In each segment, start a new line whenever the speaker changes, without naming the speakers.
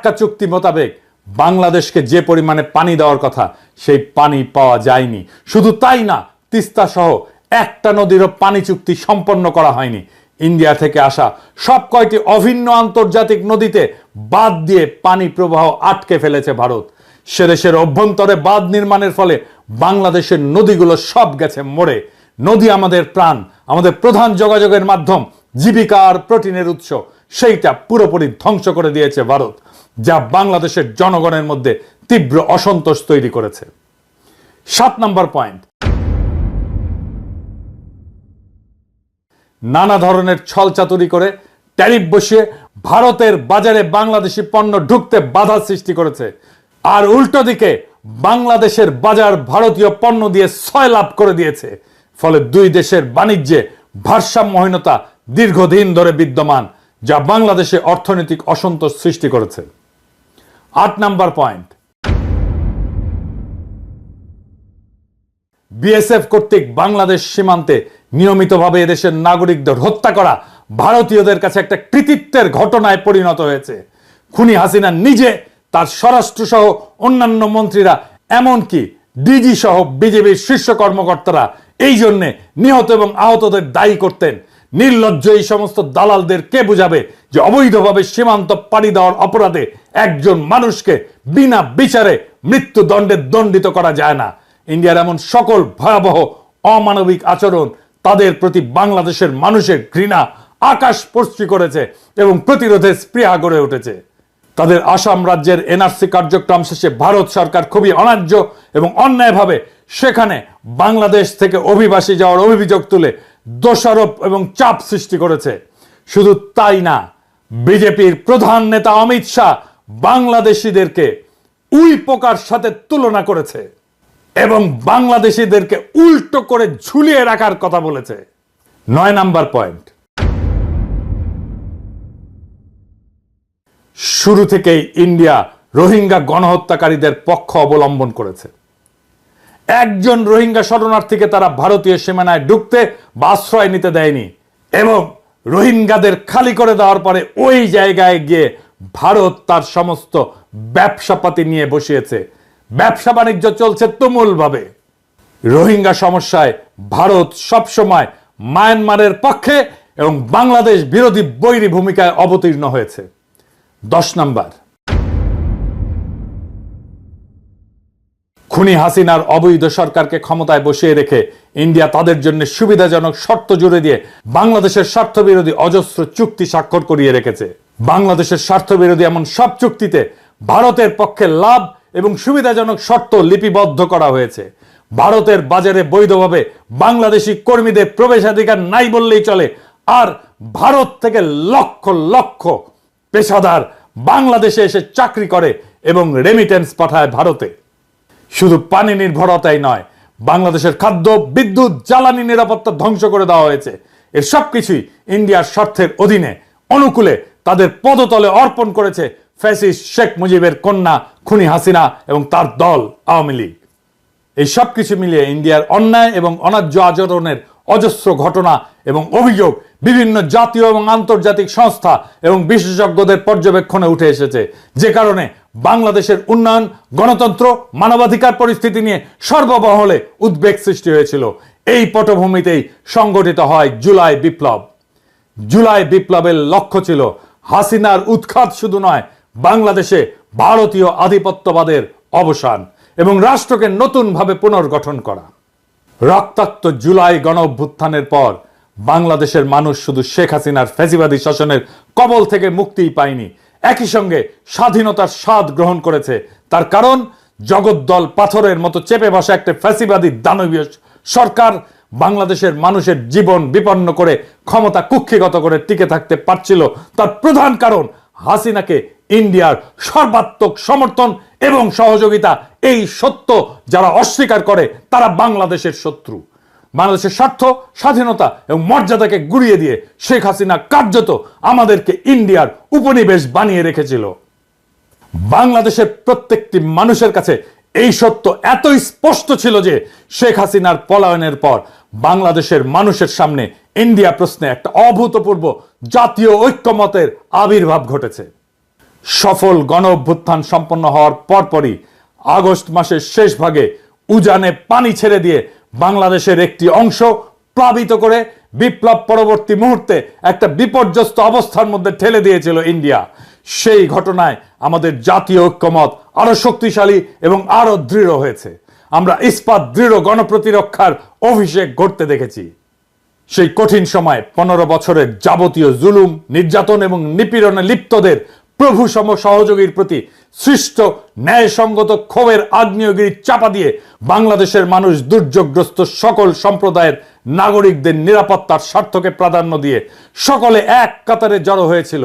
ফারাক্কা চুক্তি মোতাবেক বাংলাদেশকে যে পরিমাণে পানি দেওয়ার কথা, সেই পানি পাওয়া যায়নি। শুধু তাই না, তিস্তা সহ একটা নদীরও পানি চুক্তি সম্পন্ন করা হয়নি। ইন্ডিয়া থেকে আসা সব কয়টি অভিন্ন আন্তর্জাতিক নদীতে বাদ দিয়ে পানি প্রবাহ আটকে ফেলেছে ভারত। সে দেশের অভ্যন্তরে বাঁধ নির্মাণের ফলে বাংলাদেশের নদীগুলো সব গেছে মরে। নদী আমাদের প্রাণ, আমাদের প্রধান যোগাযোগের মাধ্যম, জীবিকা আর প্রোটিনের উৎস। সেইটা পুরোপুরি ধ্বংস করে দিয়েছে ভারত, যা বাংলাদেশের জনগণের মধ্যে তীব্র অসন্তোষ তৈরি করেছে। সাত নম্বর পয়েন্ট। নানা ধরনের ছলচাতুরি করে ট্যারিফ বসিয়ে ভারতের বাজারে বাংলাদেশি পণ্য ঢুকতে বাধা সৃষ্টি করেছে। আর উল্টো দিকে বাংলাদেশের বাজার ভারতীয় পণ্য দিয়ে ছয় লাভ করে দিয়েছে। ফলে দুই দেশের বাণিজ্যে ভারসাম্যহীনতা দীর্ঘদিন ধরে বিদ্যমান। যা বাংলাদেশে অর্থনৈতিক অসন্তোষ সৃষ্টি করেছে। আট নাম্বার পয়েন্ট। বিএসএফ কর্তৃক বাংলাদেশ সীমান্তে নিয়মিতভাবে এদেশের নাগরিকদের হত্যা করা ভারতীয়দের কাছে একটা কৃতিত্বের ঘটনায় পরিণত হয়েছে। খুনি হাসিনা নিজে, তার স্বরাষ্ট্র সহ অন্যান্য মন্ত্রীরা, এমনকি ডিজি সহ বিজেপির শীর্ষ কর্মকর্তারা এই জন্যে নিহত এবং আহতদের দায়ী করতেন। নির্লজ্জ এই সমস্ত দালালদের কে বুঝাবে যে অবৈধভাবে সীমান্ত পাড়ি দেওয়ার অপরাধে একজন মানুষকে বিনা বিচারে মৃত্যুদণ্ডে দণ্ডিত করা যায় না? ইন্ডিয়ার এমন সকল ভয়াবহ অমানবিক আচরণ তাদের প্রতি বাংলাদেশের মানুষের ঘৃণা আকাশ স্পর্শী করেছে এবং প্রতিরোধের স্পৃহা গড়ে উঠেছে। তাদের আসাম রাজ্যের এনআরসি কার্যক্রম শেষে ভারত সরকার খুবই অন্যায্য এবং অন্যায়ভাবে সেখানে বাংলাদেশ থেকে অভিবাসী যাওয়ার অভিযোগ তুলে দোষারোপ এবং চাপ সৃষ্টি করেছে। শুধু তাই না, বিজেপির প্রধান নেতা অমিত শাহ বাংলাদেশিদেরকে উই পোকার সাথে তুলনা করেছে এবং বাংলাদেশিদেরকে উল্টো করে ঝুলিয়ে রাখার কথা বলেছে। নয় নাম্বার পয়েন্ট। শুরু থেকেই ইন্ডিয়া রোহিঙ্গা গণহত্যাকারীদের পক্ষ অবলম্বন করেছে। একজন রোহিঙ্গা শরণার্থীকে তারা ভারতীয় সীমানায় ঢুকতে বা আশ্রয় নিতে দেয়নি। এবং রোহিঙ্গাদের খালি করে দেওয়ার পরে ওই জায়গায় গিয়ে ভারত তার সমস্ত ব্যবসাপাতি নিয়ে বসিয়েছে। ব্যবসা বাণিজ্য চলছে তুমুলভাবে। রোহিঙ্গা সমস্যায় ভারত সবসময় মায়ানমারের পক্ষে এবং বাংলাদেশ বিরোধী বৈরী ভূমিকায় অবতীর্ণ হয়েছে। দশ নাম্বার। খুনি হাসিনার অবৈধ সরকারকে ক্ষমতায় বসিয়ে রেখে ইন্ডিয়া তাদের জন্য সুবিধাজনক শর্ত জুড়ে দিয়ে বাংলাদেশের স্বার্থ বিরোধী অজস্র চুক্তি স্বাক্ষর করিয়ে রেখেছে। বাংলাদেশের স্বার্থ বিরোধী এমন সব চুক্তিতে ভারতের পক্ষে লাভ এবং সুবিধাজনক শর্ত লিপিবদ্ধ করা হয়েছে। ভারতের বাজারে বৈধভাবে বাংলাদেশি কর্মীদের প্রবেশাধিকার নাই বললেই চলে। আর ভারত থেকে লক্ষ লক্ষ পেশাদার বাংলাদেশে এসে চাকরি করে এবং রেমিটেন্স পাঠায় ভারতে। শুধু পানি নির্ভরতাই নয়, বাংলাদেশের খাদ্য, বিদ্যুৎ, জ্বালানি নিরাপত্তা ধ্বংস করে দেওয়া হয়েছে। এর সবকিছুই ইন্ডিয়ার স্বার্থের অধীনে। অনুকূলে তাদের পদতলে অর্পণ করেছে ফ্যাসিস শেখ মুজিবের কন্যা খুনি হাসিনা এবং তার দল আওয়ামী লীগ। এই সব কিছু মিলিয়ে ইন্ডিয়ার অন্যায় এবং অনার্য আচরণের অজস্র ঘটনা এবং অভিযোগ বিভিন্ন জাতীয় এবং আন্তর্জাতিক সংস্থা এবং বিশেষজ্ঞদের পর্যবেক্ষণে উঠে এসেছে। যে কারণে বাংলাদেশের উন্নয়ন, গণতন্ত্র, মানবাধিকার পরিস্থিতি নিয়ে সর্বমহলে উদ্বেগ সৃষ্টি হয়েছিল। এই পটভূমিতেই সংগঠিত হয় জুলাই বিপ্লব। জুলাই বিপ্লবের লক্ষ্য ছিল হাসিনার উৎখাত শুধু নয়, বাংলাদেশে ভারতীয় আধিপত্যবাদের অবসান এবং রাষ্ট্রকে নতুনভাবে পুনর্গঠন করা। রক্তাক্ত জুলাই গণ অভ্যুত্থানের পর বাংলাদেশের মানুষ শুধু শেখ হাসিনার ফ্যাসিবাদী শাসনের কবল থেকে মুক্তিই পায়নি একই সঙ্গে স্বাধীনতার স্বাদ গ্রহণ করেছে। তার কারণ, জগদ্দল পাথরের মতো চেপে বসা একটা ফ্যাসিবাদী দানবীয় সরকার বাংলাদেশের মানুষের জীবন বিপন্ন করে, ক্ষমতা কুক্ষিগত করে টিকে থাকতে পারছিল। তার প্রধান কারণ, হাসিনাকে ইন্ডিয়ার সর্বাত্মক সমর্থন এবং সহযোগিতা, এই সত্য যারা অস্বীকার করে, তারা বাংলাদেশের শত্রু। বাংলাদেশের স্বার্থ, স্বাধীনতা এবং মর্যাদাকে গুড়িয়ে দিয়ে শেখ হাসিনা কার্যত আমাদেরকে ইন্ডিয়ার উপনিবেশ বানিয়ে রেখেছিল। বাংলাদেশের প্রত্যেকটি মানুষের কাছে এই সত্য এতই স্পষ্ট ছিল যে শেখ হাসিনার পলায়নের পর বাংলাদেশের মানুষের সামনে ইন্ডিয়া প্রশ্নে একটা অভূতপূর্ব জাতীয় ঐক্যমতের আবির্ভাব ঘটেছে। সফল গণ অভ্যুত্থান সম্পন্ন হওয়ার পরপরই আগস্ট মাসের শেষ ভাগে উজানে পানি ছেড়ে দিয়ে বাংলাদেশের একটি অংশ প্লাবিত করে বিপ্লব পরবর্তী মুহূর্তে একটা বিপর্যস্ত অবস্থার মধ্যে ঠেলে দিয়েছিল ইন্ডিয়া। সেই ঘটনায় আমাদের জাতীয় ঐক্যমত আরও শক্তিশালী এবং আরও দৃঢ় হয়েছে। আমরা ইস্পাত দৃঢ় গণপ্রতিরক্ষার অভিষেক ঘটতে দেখেছি। সেই কঠিন সময় পনেরো বছরের যাবতীয় জুলুম, নির্যাতন এবং নিপীড়নে লিপ্তদের প্রভু সম সহযোগীর প্রতি সৃষ্ট ন্যায়সঙ্গত ক্ষোভের আগ্নেয়গিরি চাপা দিয়ে বাংলাদেশের মানুষ দুর্যোগগ্রস্ত সকল সম্প্রদায়ের নাগরিকদের নিরাপত্তার স্বার্থকে প্রাধান্য দিয়ে সকলে এক কাতারে জড়ো হয়েছিল।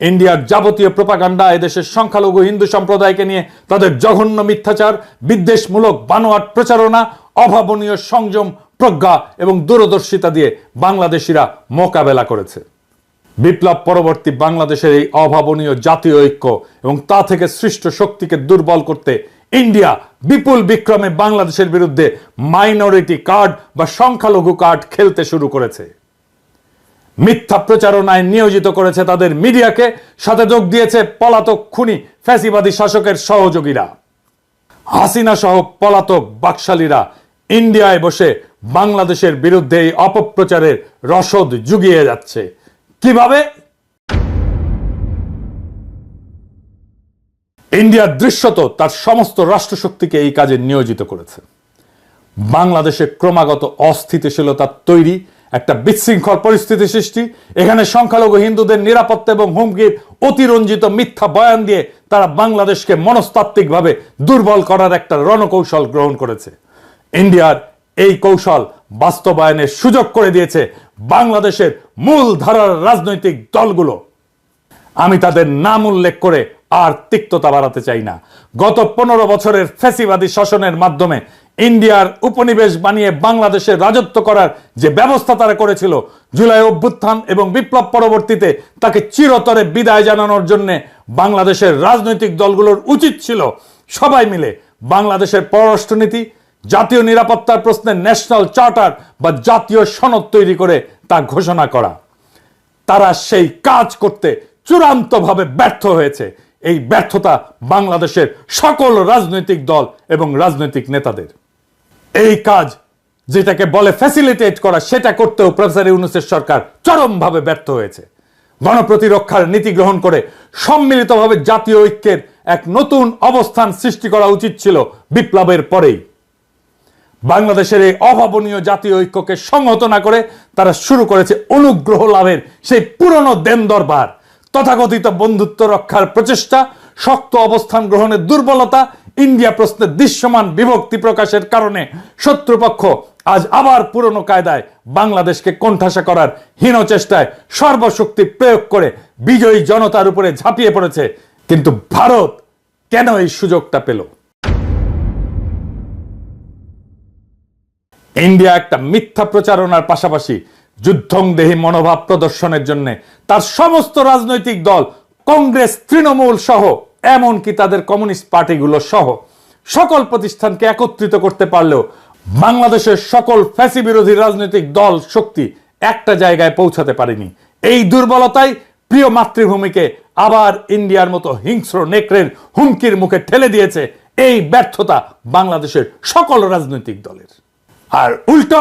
ইন্ডিয়ার যাবতীয় প্রপাগান্ডা এদেশের সংখ্যালঘু হিন্দু সম্প্রদায়কে নিয়ে তাদের জঘন্য মিথ্যাচার, বিদ্বেষমূলক বানোয়াট প্রচারণা, অভাবনীয় সংযম, প্রজ্ঞা এবং দূরদর্শিতা দিয়ে বাংলাদেশিরা মোকাবেলা করেছে। বিপ্লব পরবর্তী বাংলাদেশের এই অভাবনীয় জাতীয় ঐক্য এবং তা থেকে সৃষ্ট শক্তিকে দুর্বল করতে ইন্ডিয়া বিপুল বিক্রমে বাংলাদেশের বিরুদ্ধে মাইনরিটি কার্ড বা সংখ্যালঘু কার্ড খেলতে শুরু করেছে। মিথ্যা প্রচারণায় নিয়োজিত করেছে তাদের মিডিয়াকে, সাথে যোগ দিয়েছে পলাতক খুনি, ফ্যাসিবাদী শাসকের সহযোগীরা। হাসিনা সহ পলাতক বাকশালীরা ইন্ডিয়ায় বসে বাংলাদেশের বিরুদ্ধে এই অপপ্রচারের রসদ জুগিয়ে যাচ্ছে। কীভাবে? ইন্ডিয়া দৃশ্যত তার সমস্ত রাষ্ট্রশক্তিকে এই কাজে নিয়োজিত করেছে। বাংলাদেশে ক্রমাগত অস্থিতিশীলতা তৈরি একটা বিশৃঙ্খল পরিস্থিতি সৃষ্টি। এখানে সংখ্যালঘু হিন্দুদের নিরাপত্তা এবং হুমকির অতিরঞ্জিত মিথ্যা বয়ান দিয়ে তারা বাংলাদেশকে মনস্তাত্ত্বিকভাবে দুর্বল করার একটা রণকৌশল গ্রহণ করেছে। ইন্ডিয়ার এই কৌশল বাস্তবায়নের সুযোগ করে দিয়েছে বাংলাদেশের মূল ধারার রাজনৈতিক দলগুলো। আমি তাদের নাম উল্লেখ করে আর তিক্ততা বাড়াতে চাই না। গত পনেরো বছরের ফ্যাসিবাদী শাসনের মাধ্যমে ইন্ডিয়ার উপনিবেশ বানিয়ে বাংলাদেশে রাজত্ব করার যে ব্যবস্থা তারা করেছিল, জুলাই অভ্যুত্থান এবং বিপ্লব পরবর্তীতে তাকে চিরতরে বিদায় জানানোর জন্য বাংলাদেশের রাজনৈতিক দলগুলোর উচিত ছিল সবাই মিলে বাংলাদেশের পররাষ্ট্রনীতি জাতীয় নিরাপত্তার প্রশ্নে ন্যাশনাল চার্টার বা জাতীয় সনদ তৈরি করে তা ঘোষণা করা। তারা সেই কাজ করতে চূড়ান্তভাবে ব্যর্থ হয়েছে। এই ব্যর্থতা বাংলাদেশের সকল রাজনৈতিক দল এবং রাজনৈতিক নেতাদের। এই কাজ যেটাকে বলে ফ্যাসিলিটেট করা, সেটা করতেও প্রফেসর ইউনুসের সরকার চরমভাবে ব্যর্থ হয়েছে। গণপ্রতিরক্ষার নীতি গ্রহণ করে সম্মিলিতভাবে জাতীয় ঐক্যের এক নতুন অবস্থান সৃষ্টি করা উচিত ছিল বিপ্লবের পরেই। বাংলাদেশের এই অভাবনীয় জাতীয় ঐক্যকে সংহত না করে তারা শুরু করেছে অনুগ্রহ লাভের সেই পুরনো দেন দরবার। তথাকথিত বন্ধুত্ব রক্ষার প্রচেষ্টা, শক্ত অবস্থান গ্রহণের দুর্বলতা, ইন্ডিয়া প্রশ্নে দৃশ্যমান বিভক্তি প্রকাশের কারণে শত্রুপক্ষ আজ আবার পুরনো কায়দায় বাংলাদেশকে কোণঠাসা করার হীন চেষ্টায় সর্বশক্তি প্রয়োগ করে বিজয়ী জনতার উপরে ঝাঁপিয়ে পড়েছে। কিন্তু ভারত কেন এই সুযোগটা পেল? ইন্ডিয়া একটা মিথ্যা প্রচারণার পাশাপাশি যুদ্ধংদেহী মনোভাব প্রদর্শনের জন্য তার সমস্ত রাজনৈতিক দল, কংগ্রেস, তৃণমূল সহ, এমনকি তাদের কমিউনিস্ট পার্টিগুলো সহ সকল প্রতিষ্ঠানকে একত্রিত করতে পারলেও বাংলাদেশের সকল ফ্যাসি বিরোধী রাজনৈতিক দল শক্তি একটা জায়গায় পৌঁছাতে পারেনি। এই দুর্বলতাই প্রিয় মাতৃভূমিকে আবার ইন্ডিয়ার মতো হিংস্র নেকড়ের হুমকির মুখে ঠেলে দিয়েছে এই ব্যর্থতা বাংলাদেশের সকল রাজনৈতিক দলের। আর উল্টো,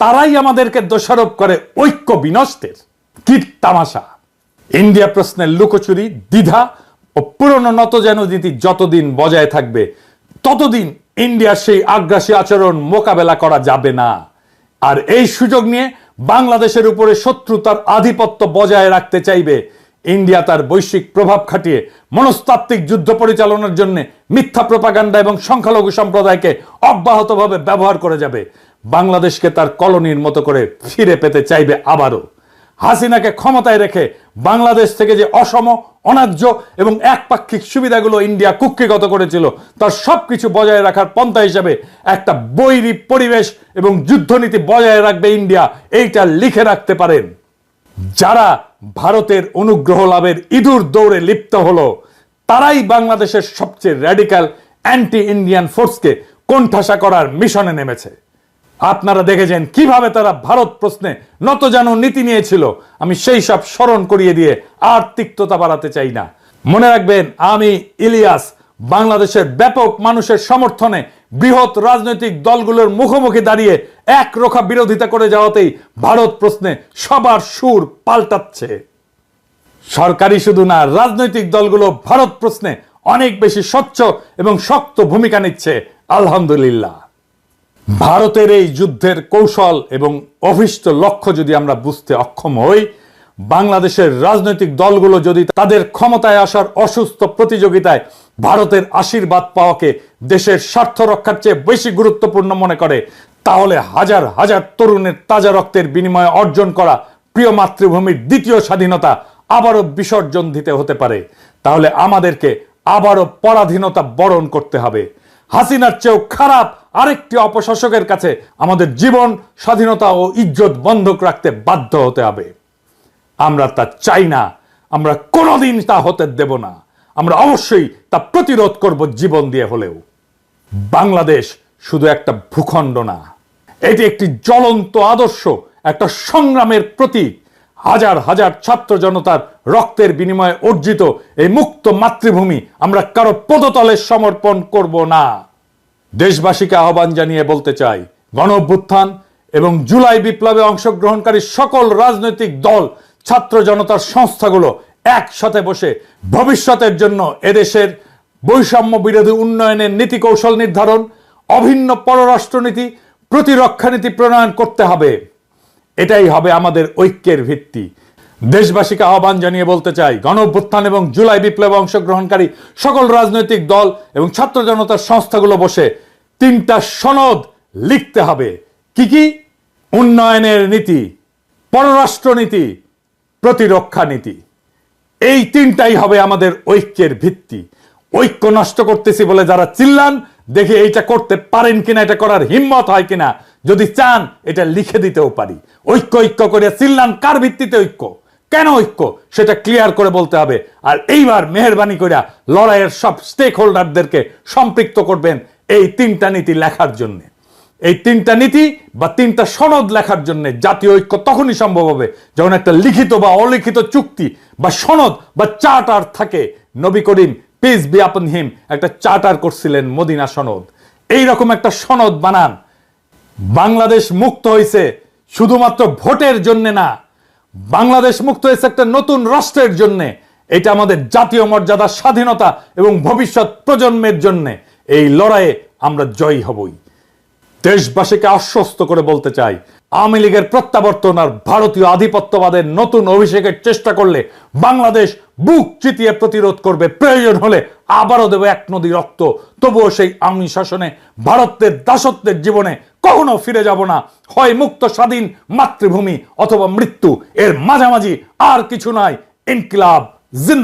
তারাই আমাদেরকে দোষারোপ করে ঐক্য বিনষ্টের কি তামাশা। ইন্ডিয়া প্রশ্নের লুকোচুরি, দ্বিধা ও পুরনো নতজানু নীতি যতদিন বজায় থাকবে, ততদিন ইন্ডিয়ার সেই আগ্রাসী আচরণ মোকাবেলা করা যাবে না। আর এই সুযোগ নিয়ে বাংলাদেশের উপরে শত্রুতার আধিপত্য বজায় রাখতে চাইবে ইন্ডিয়া তার বৈশ্বিক প্রভাব খাটিয়ে মনস্তাত্ত্বিক যুদ্ধ পরিচালনার জন্য মিথ্যা প্রপাগান্ডা এবং সংখ্যালঘু সম্প্রদায়কে অব্যাহতভাবে ব্যবহার করে যাবে। বাংলাদেশকে তার কলোনির মতো করে ফিরে পেতে চাইবে আবারও। হাসিনাকে ক্ষমতায় রেখে বাংলাদেশ থেকে যে অসম অন্যায্য এবং একপাক্ষিক সুবিধাগুলো ইন্ডিয়া কুক্ষিগত করেছিল, তার সবকিছু বজায় রাখার পন্থা হিসাবে একটা বৈরী পরিবেশ এবং যুদ্ধনীতি বজায় রাখবে ইন্ডিয়া। এইটা লিখে রাখতে পারেন। যারা ভারতের অনুগ্রহ লাভের ইঁদুর দৌড়ে লিপ্ত হলো। তারাই বাংলাদেশের সবচেয়ে র্যাডিক্যাল অ্যান্টি ইন্ডিয়ান ফোর্সকে কোণঠাসা করার মিশনে নেমেছে। আপনারা দেখেছেন কীভাবে তারা ভারত প্রশ্নে নতজানু নীতি নিয়েছিল। আমি সেই সব স্মরণ করিয়ে দিয়ে আর তিক্ততা বাড়াতে চাই না। মনে রাখবেন, আমি ইলিয়াস বাংলাদেশের ব্যাপক মানুষের সমর্থনে বৃহৎ রাজনৈতিক দলগুলোর মুখোমুখি দাঁড়িয়ে এক রোখা বিরোধিতা করে যাওয়াতেই ভারত প্রশ্নে সবার সুর পাল্টাচ্ছে। সরকারি শুধু না, রাজনৈতিক দলগুলো ভারত প্রশ্নে অনেক বেশি স্বচ্ছ এবং শক্ত ভূমিকা নিচ্ছে, আলহামদুলিল্লাহ। ভারতের এই যুদ্ধের কৌশল এবং অভিষ্ট লক্ষ্য যদি আমরা বুঝতে অক্ষম হই বাংলাদেশের রাজনৈতিক দলগুলো যদি তাদের ক্ষমতায় আসার অসুস্থ প্রতিযোগিতায় ভারতের আশীর্বাদ পাওয়াকে দেশের স্বার্থ রক্ষার চেয়ে বেশি গুরুত্বপূর্ণ মনে করে, তাহলে হাজার হাজার তরুণের তাজা রক্তের বিনিময়ে অর্জন করা প্রিয় মাতৃভূমির দ্বিতীয় স্বাধীনতা আবারও বিসর্জন দিতে হতে পারে। তাহলে আমাদেরকে আবারও পরাধীনতা বরণ করতে হবে। হাসিনার চেয়েও খারাপ আরেকটি অপশাসকের কাছে আমাদের জীবন, স্বাধীনতা ও ইজ্জত বন্ধক রাখতে বাধ্য হতে হবে। আমরা তা চাই না। আমরা কোনোদিন তা হতে দেব না। আমরা অবশ্যই তা প্রতিরোধ করব জীবন দিয়ে হলেও। বাংলাদেশ শুধু একটা ভূখণ্ড না। এটি একটি জ্বলন্ত আদর্শ, একটা সংগ্রামের প্রতীক। হাজার হাজার ছাত্র জনতার রক্তের বিনিময়ে অর্জিত এই মুক্ত মাতৃভূমি আমরা কারও পদতলে সমর্পণ করব না। দেশবাসীকে আহ্বান জানিয়ে বলতে চাই গণ এবং জুলাই বিপ্লবে অংশগ্রহণকারী সকল রাজনৈতিক দল ছাত্র জনতার সংস্থাগুলো একসাথে বসে ভবিষ্যতের জন্য এদেশের বৈষম্য বিরোধী উন্নয়নের নীতি কৌশল নির্ধারণ, অভিন্ন পররাষ্ট্রনীতি, প্রতিরক্ষা নীতি প্রণয়ন করতে হবে। এটাই হবে আমাদের ঐক্যের ভিত্তি। দেশবাসীকে আহ্বান জানিয়ে বলতে চাই গণ এবং জুলাই বিপ্লবে অংশগ্রহণকারী সকল রাজনৈতিক দল এবং ছাত্র জনতার সংস্থাগুলো বসে তিনটা সনদ লিখতে হবে। কি কি? উন্নয়নের নীতি পররাষ্ট্র নীতি প্রতিরক্ষা নীতি। এই তিনটাই হবে আমাদের ঐক্যের ভিত্তি। ঐক্য নষ্ট করতেছি বলে যারা চিল্লান, দেখে এইটা করতে পারেন কিনা, এটা করার হিম্মত হয় কিনা। যদি চান, এটা লিখে দিতেও পারি। ঐক্য ঐক্য করে চিল্লান, কার ভিত্তিতে ঐক্য? কেন ঐক্য? সেটা ক্লিয়ার করে বলতে হবে। আর এইবার মেহরবানি করে লড়াইয়ের সব স্টেক হোল্ডারদেরকে সম্পৃক্ত করবেন এই তিনটা নীতি লেখার জন্যে। এই তিনটা নীতি বা তিনটা সনদ লেখার জন্য জাতীয় ঐক্য তখনই সম্ভব হবে যখন একটা লিখিত বা অলিখিত চুক্তি বা সনদ বা চার্টার থাকে। নবী করিম পিস বি আপন হিম একটা চার্টার করছিলেন মদিনা সনদ। এই রকম একটা সনদ বানান। বাংলাদেশ মুক্ত হয়েছে শুধুমাত্র ভোটের জন্য না, বাংলাদেশ মুক্ত হয়েছে একটা নতুন রাষ্ট্রের জন্য। এটা আমাদের জাতীয় মর্যাদা, স্বাধীনতা এবং ভবিষ্যৎ প্রজন্মের জন্য। এই লড়াইয়ে আমরা জয়ী হবই। দেশবাসীকে আশ্বস্ত করে বলতে চাই, আওয়ামী লীগের প্রত্যাবর্তন আর ভারতীয় আধিপত্যবাদের নতুন অভিষেকের চেষ্টা করলে বাংলাদেশ বুক চিতিয়ে প্রতিরোধ করবে। প্রয়োজন হলে আবারও দেবে এক নদী রক্ত। তবুও সেই আওয়ামী শাসনে ভারতের দাসত্বের জীবনে কখনো ফিরে যাব না। হয় মুক্ত স্বাধীন মাতৃভূমি অথবা মৃত্যু। এর মাঝামাঝি আর কিছু নাই। ইনকিলাব জিন্দা